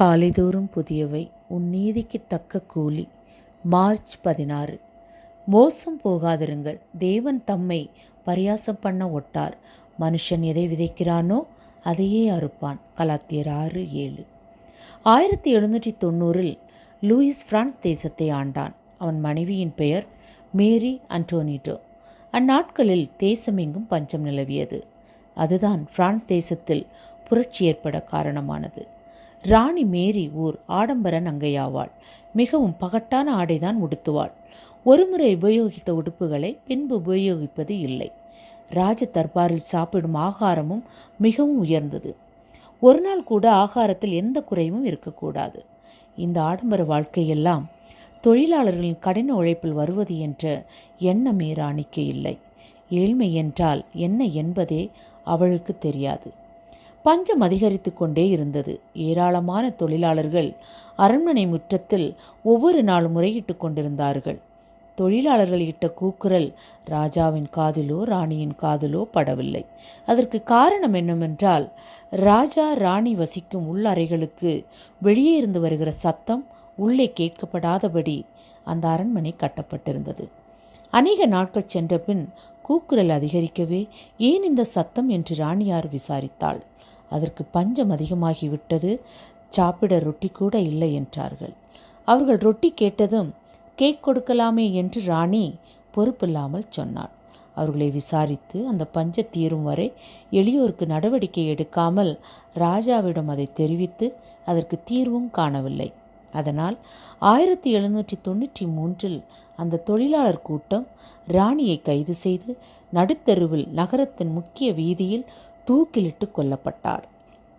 காலைதோறும் புதியவை உன் நீதிக்கு தக்க கூலி. மார்ச் பதினாறு. மோசம் போகாதிருங்கள். தேவன் தம்மை பரியாசம் பண்ண ஒட்டார். மனுஷன் எதை விதைக்கிறானோ அதையே அறுப்பான். கலாத்தியர் ஆறு ஏழு. ஆயிரத்தி எழுநூற்றி தொண்ணூறில் லூயிஸ் பிரான்ஸ் தேசத்தை ஆண்டான். அவன் மனைவியின் பெயர் மேரி அன்டோனிட்டோ அந்நாட்களில் தேசமெங்கும் பஞ்சம் நிலவியது. அதுதான் பிரான்ஸ் தேசத்தில் புரட்சி ஏற்பட காரணமானது. ராணி மேரி ஓர் ஆடம்பர நங்கையாவாள். மிகவும் பகட்டான ஆடைதான் உடுத்துவாள். ஒருமுறை உபயோகித்த உடுப்புகளை பின்பு உபயோகிப்பது இல்லை. ராஜ தர்பாரில் சாப்பிடும் ஆகாரமும் மிகவும் உயர்ந்தது. ஒரு நாள் கூட ஆகாரத்தில் எந்த குறைவும் இருக்கக்கூடாது. இந்த ஆடம்பர வாழ்க்கையெல்லாம் தொழிலாளர்களின் கடின உழைப்பில் வருவது என்ற எண்ணமே ராணிக்கு இல்லை. ஏழ்மை என்றால் என்ன என்பதே அவளுக்கு தெரியாது. பஞ்சம் அதிகரித்து கொண்டே இருந்தது. ஏராளமான தொழிலாளர்கள் அரண்மனை முற்றத்தில் ஒவ்வொரு நாளும் முறையிட்டு கொண்டிருந்தார்கள். தொழிலாளர்கள் இட்ட கூக்குரல் ராஜாவின் காதிலோ ராணியின் காதிலோ படவில்லை. அதற்கு காரணம் என்னவென்றால் ராஜா ராணி வசிக்கும் உள்ளறைகளுக்கு வெளியே இருந்து வருகிற சத்தம் உள்ளே கேட்கப்படாதபடி அந்த அரண்மனை கட்டப்பட்டிருந்தது. அநேக நாட்கள் சென்ற பின் கூக்குரல் அதிகரிக்கவே ஏன் இந்த சத்தம் என்று ராணியார் விசாரித்தாள். அதற்கு பஞ்சம் அதிகமாகிவிட்டது. சாப்பிட ரொட்டி கூட இல்லை என்றார்கள். அவர்கள் ரொட்டி கேட்டதும் கேக் கொடுக்கலாமே என்று ராணி பொறுப்பில்லாமல் சொன்னாள். அவர்களை விசாரித்து அந்த பஞ்ச தீரும் வரை எளியோருக்கு நடவடிக்கை எடுக்காமல் ராஜாவிடம் அதை தெரிவித்து அதற்கு தீர்வும் காணவில்லை. அதனால் ஆயிரத்தி எழுநூற்றி தொண்ணூற்றி மூன்றில் அந்த தொழிலாளர் கூட்டம் ராணியை கைது செய்து நடுத்தெருவில் நகரத்தின் முக்கிய வீதியில் தூக்கிலிட்டு கொல்லப்பட்டார்.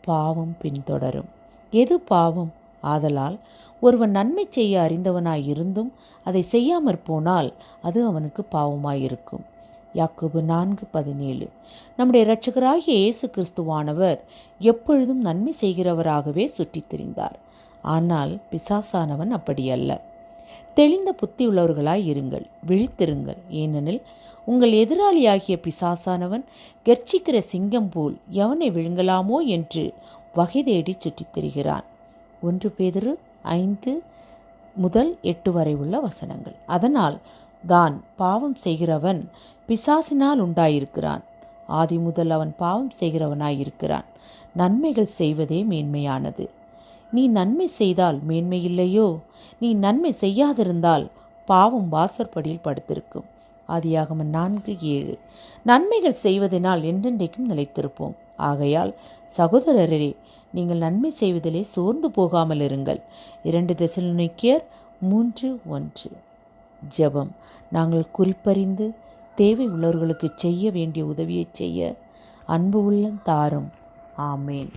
பாவம் பின்தொடரும். எது பாவம்? ஆதலால் ஒருவன் நன்மை செய்ய அறிந்தவனாய் இருந்தும் அதை செய்யாமற் போனால் அது அவனுக்கு பாவமாயிருக்கும். யாக்கோபு நான்கு பதினேழு. நம்முடைய இரட்சகராகிய இயேசு கிறிஸ்துவானவர் எப்பொழுதும் நன்மை செய்கிறவராகவே சுற்றித் திரிந்தார். ஆனால் பிசாசானவன் அப்படியல்ல. தெளிந்த புத்தியுள்ளவர்களாய் இருங்கள் விழித்திருங்கள். ஏனெனில் உங்கள் எதிராளியாகிய பிசாசானவன் கர்ச்சிக்கிற சிங்கம் போல் எவனை விழுங்கலாமோ என்று வகை தேடி சுற்றித் திரிகிறான் ஒன்று பேதரு ஐந்து முதல் எட்டு வரை உள்ள வசனங்கள். அதனால் தான் பாவம் செய்கிறவன் பிசாசினால் உண்டாயிருக்கிறான். ஆதி முதல் அவன் பாவம் செய்கிறவனாயிருக்கிறான். நன்மைகள் செய்வதே மேன்மையானது. நீ நன்மை செய்தால் மேன்மையில்லையோ? நீ நன்மை செய்யாதிருந்தால் பாவம் வாசற்படியில் படுத்திருக்கும். ஆதியாகம நான்கு ஏழு. நன்மைகள் செய்வதனால் என்றென்றைக்கும் நிலைத்திருப்போம். ஆகையால் சகோதரரே நீங்கள் நன்மை செய்வதிலே சோர்ந்து போகாமல் இருங்கள். இரண்டு திசைக்கியர் மூன்று ஒன்று. ஜெபம். நாங்கள் குறிப்பறிந்து தேவை உள்ளவர்களுக்கு செய்ய வேண்டிய உதவியை செய்ய அன்பு உள்ளம் தாரும். ஆமேன்.